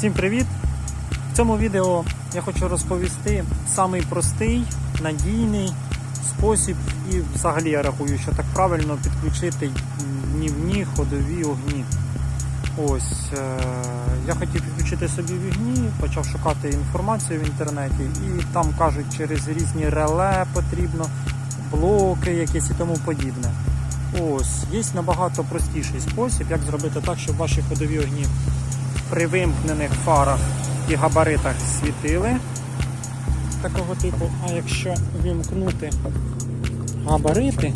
Всім привіт! В цьому відео я хочу розповісти самий простий, надійний спосіб, і взагалі я рахую, що так правильно підключити днівні ходові огні. Ось е- я хотів підключити собі вігні, почав шукати інформацію в інтернеті, і там кажуть, через різні реле потрібно, блоки якісь і тому подібне. Ось, є набагато простіший спосіб, як зробити так, щоб ваші ходові огні при вимкнених фарах і габаритах світили такого типу. А якщо вимкнути габарити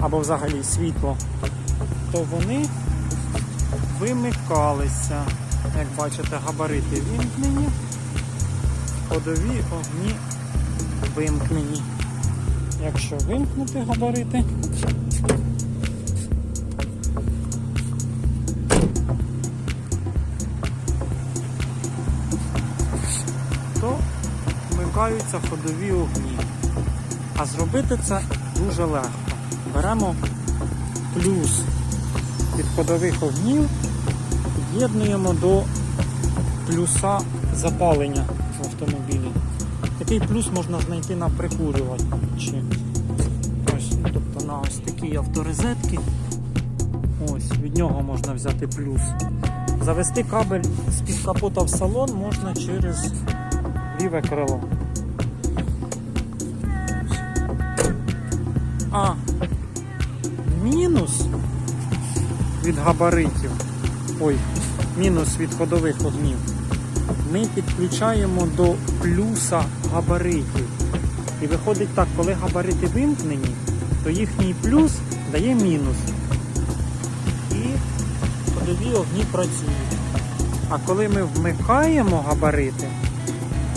або взагалі світло, то вони вимикалися. Як бачите, габарити вимкнені, ходові огні вимкнені. Якщо вимкнути габарити, то вмикаються ходові огні. А зробити це дуже легко. Беремо плюс від ходових огнів, під'єднуємо до плюса запалення в автомобілі. Такий плюс можна знайти на прикурювачі. Ось, тобто на ось такі авторезетки. Ось, від нього можна взяти плюс. Завести кабель з-під капота в салон можна через ліве крило. А мінус від габаритів. Ой, мінус від ходових огнів. Ми підключаємо до плюса габаритів. І виходить так, коли габарити вимкнені, то їхній плюс дає мінус. І ходові огні працюють. А коли ми вмикаємо габарити,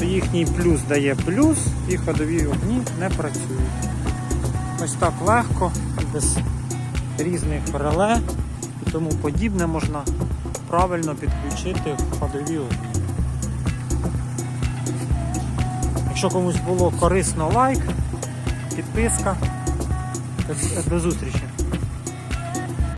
їхній плюс дає плюс і ходові огні не працюють. Ось так легко, без різних реле і тому подібне можна правильно підключити ходові огні. Якщо комусь було корисно лайк, підписка. До зустрічі!